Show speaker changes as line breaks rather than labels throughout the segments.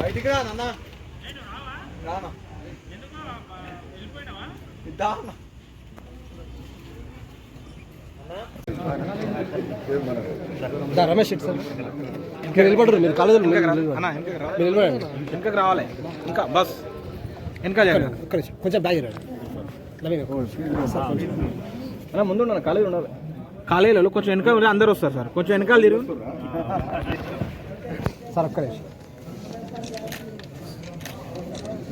బయటికి రా నాన్న. రానా.
రమేష్ ఇటు సార్. మీరు నిలబడరు మీరు కాలేజీలో మీరు నిలబడండి.
అన్న వెనకకి రావాలి. ఇంకా బస్. వెనక
కొంచెం బ్యాగ్
అన్న ముందు ఉండాలి కాలేజీ ఉండాలి. కాలేజీలో కొంచెం వెనక అందరూ వస్తారు సార్. కొంచెం వెనకాల తీరు
సార్ ఒక్క నిమిషం.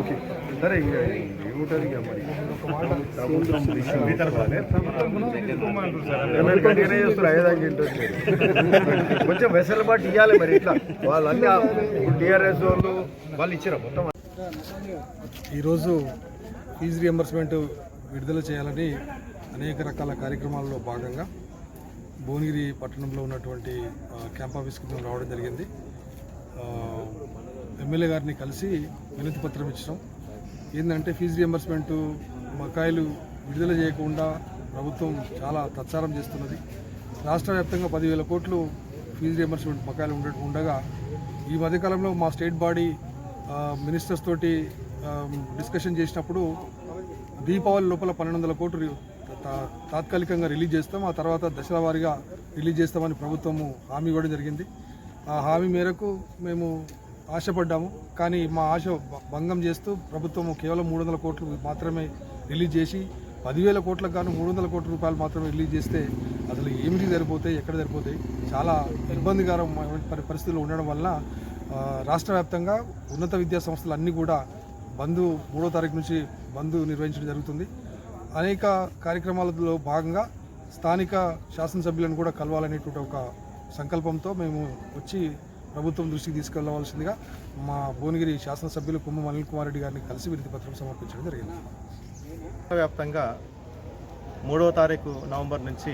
ఓకే. సరే ఇక ఏముంటుంది ఇక మరి చేస్తారు అయ్యేదానికి ఇంట్రెస్ట్ లేదు. కొంచెం వెసలుబాటు ఇవ్వాలి మరి ఇట్లా. వాళ్ళన్నీ టీఆర్ఎస్ వాళ్ళు వాళ్ళు ఇచ్చారు మొత్తం.
ఈరోజు ఫీజు రియంబర్స్మెంట్ విడుదల చేయాలని అనేక రకాల కార్యక్రమాల్లో భాగంగా భువనగిరి పట్టణంలో ఉన్నటువంటి క్యాంప్ ఆఫీస్కి మేము రావడం జరిగింది. ఎమ్మెల్యే గారిని కలిసి వినతి పత్రం ఇచ్చినాం. ఏంటంటే ఫీజు రియంబర్స్మెంట్ బకాయిలు విడుదల చేయకుండా ప్రభుత్వం చాలా తత్సారం చేస్తున్నది. రాష్ట్ర వ్యాప్తంగా పదివేల కోట్లు ఫీజు రియంబర్స్మెంట్ బకాయిలు ఉండ ఉండగా ఈ మధ్యకాలంలో మా స్టేట్ బాడీ మినిస్టర్స్ తోటి డిస్కషన్ చేసినప్పుడు దీపావళి లోపల పన్నెండు వందల కోట్లు తా- తాత్కాలికంగా రిలీజ్ చేస్తాం. ఆ తర్వాత దశల వారీగా రిలీజ్ చేస్తామని ప్రభుత్వము హామీ ఇవ్వడం జరిగింది. ఆ హామీ మేరకు మేము ఆశపడ్డాము. కానీ మా ఆశ భంగం చేస్తూ ప్రభుత్వం కేవలం మూడు వందల కోట్లు మాత్రమే రిలీజ్ చేసి పదివేల కోట్లకు గాను మూడు వందల కోట్ల రూపాయలు మాత్రమే రిలీజ్ చేస్తే అసలు ఏమిటి సరిపోతాయి ఎక్కడ సరిపోతాయి? చాలా ఇబ్బందికరమైన పరి- పరిస్థితులు ఉండడం వల్ల రాష్ట్ర వ్యాప్తంగా ఉన్నత విద్యా సంస్థలు అన్నీ కూడా బంధు మూడో తారీఖు నుంచి బంధు నిర్వహించడం జరుగుతుంది. అనేక కార్యక్రమాలలో భాగంగా స్థానిక శాసనసభ్యులను కూడా కలవాలనేటువంటి ఒక సంకల్పంతో మేము వచ్చి ప్రభుత్వం దృష్టికి తీసుకెళ్ళవలసిందిగా మా భువనగిరి శాసనసభ్యులు కుమ్మ అనిల్ కుమార్ రెడ్డి గారిని కలిసి వినతి పత్రం సమర్పించడం జరిగింది.
వ్యాప్తంగా మూడవ తారీఖు నవంబర్ నుంచి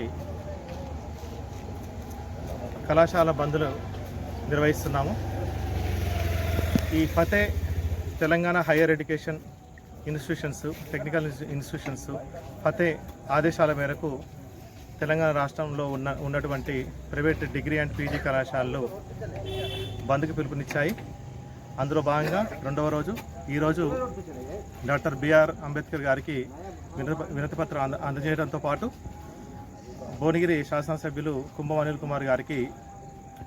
కళాశాల బంద్లు నిర్వహిస్తున్నాము. ఈ FATHE Telangana higher education institutions technical institutions FATHE ఆదేశాల మేరకు తెలంగాణ రాష్ట్రంలో ఉన్న ఉన్నటువంటి ప్రైవేట్ డిగ్రీ అండ్ పీజీ కళాశాలలు బంద్కు పిలుపునిచ్చాయి. అందులో భాగంగా రెండవ రోజు ఈరోజు డాక్టర్ బిఆర్ అంబేద్కర్ గారికి వినతి వినతిపత్రం అంద అందజేయడంతో పాటు భువనగిరి శాసనసభ్యులు కుంభం అనిల్ కుమార్ గారికి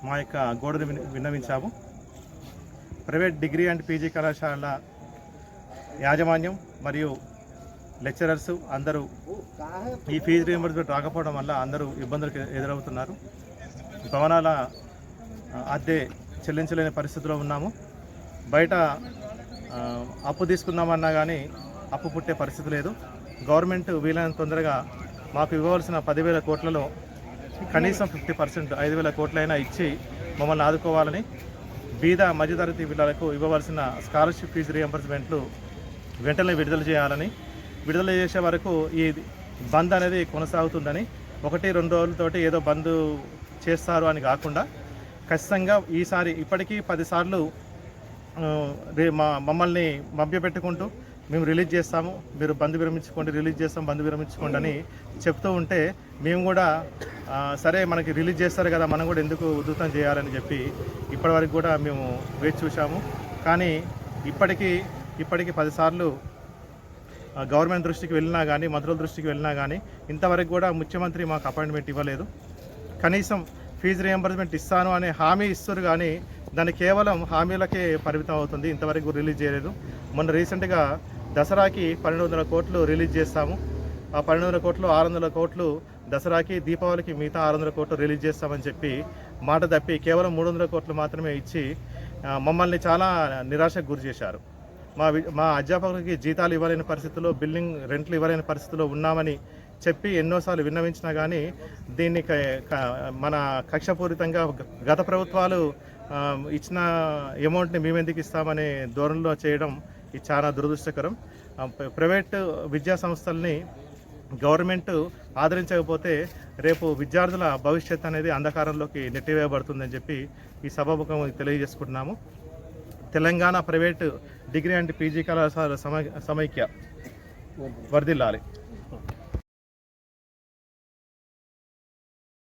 మా యొక్క గోడను విన్నవించాము. ప్రైవేట్ డిగ్రీ అండ్ పీజీ కళాశాల యాజమాన్యం మరియు లెక్చరర్స్ అందరూ ఈ ఫీజు రీయింబర్స్మెంట్ రాకపోవడం వల్ల అందరూ ఇబ్బందులకు ఎదురవుతున్నారు. భవనాల అద్దె చెల్లించలేని పరిస్థితిలో ఉన్నాము. బయట అప్పు తీసుకుందామన్నా కానీ అప్పు పుట్టే పరిస్థితి లేదు. గవర్నమెంట్ వీలైనంత తొందరగా మాకు ఇవ్వవలసిన పదివేల కోట్లలో కనీసం ఫిఫ్టీ పర్సెంట్ ఐదు వేల కోట్లైనా ఇచ్చి మమ్మల్ని ఆదుకోవాలని బీద మధ్యతరగతి పిల్లలకు ఇవ్వవలసిన స్కాలర్షిప్ ఫీజు రియంబర్స్మెంట్లు వెంటనే విడుదల చేయాలని విడుదల చేసే వరకు ఈ బంద్ అనేది కొనసాగుతుందని ఒకటి రెండు రోజులతోటి ఏదో బంద్ చేస్తారు అని కాకుండా ఖచ్చితంగా ఈసారి ఇప్పటికీ పదిసార్లు రే మా మమ్మల్ని మభ్యపెట్టుకుంటూ మేము రిలీజ్ చేస్తాము. మీరు బంద్ విరమించుకోండి రిలీజ్ చేస్తాం బంద్ విరమించుకోండి అని చెప్తూ ఉంటే మేము కూడా సరే మనకి రిలీజ్ చేస్తారు కదా మనం కూడా ఎందుకు ఉధృతం చేయాలని చెప్పి ఇప్పటివరకు కూడా మేము వేచి చూసాము కానీ ఇప్పటికీ ఇప్పటికీ పదిసార్లు గవర్నమెంట్ దృష్టికి వెళ్ళినా కానీ మంత్రుల దృష్టికి వెళ్ళినా కానీ ఇంతవరకు కూడా ముఖ్యమంత్రి మాకు అపాయింట్మెంట్ ఇవ్వలేదు. కనీసం ఫీజు రియంబర్స్మెంట్ ఇస్తాను అనే హామీ ఇస్తారు కానీ దాన్ని కేవలం హామీలకే పరిమితం అవుతుంది. ఇంతవరకు రిలీజ్ చేయలేదు. మొన్న రీసెంట్గా దసరాకి పన్నెండు వందల కోట్లు రిలీజ్ చేస్తాము. ఆ పన్నెండు వందల కోట్లు ఆరు వందల కోట్లు దసరాకి దీపావళికి మిగతా ఆరు వందల కోట్లు రిలీజ్ చేస్తామని చెప్పి మాట తప్పి కేవలం మూడు వందల కోట్లు మాత్రమే ఇచ్చి మమ్మల్ని చాలా నిరాశకు గురి చేశారు. మా మా అధ్యాపకులకి జీతాలు ఇవ్వలేని పరిస్థితిలో బిల్డింగ్ రెంట్లు ఇవ్వలేని పరిస్థితిలో ఉన్నామని చెప్పి ఎన్నోసార్లు విన్నవించినా కానీ దీన్ని క- క- మన కక్షపూరితంగా గత ప్రభుత్వాలు ఇచ్చిన అమౌంట్ని మేమెందుకు ఇస్తామనే ధోరణిలో చేయడం ఇది చాలా దురదృష్టకరం. ప్రైవేటు ప్రైవేట్ విద్యా సంస్థల్ని గవర్నమెంట్ ఆదరించకపోతే రేపు విద్యార్థుల భవిష్యత్ అనేది అంధకారంలోకి నెట్టివేయబడుతుందని చెప్పి ఈ సభాముఖం తెలియజేసుకుంటున్నాము. Telangana private degree and PG కళాశాల సమ సమైక్య వర్ధిల్లాలి.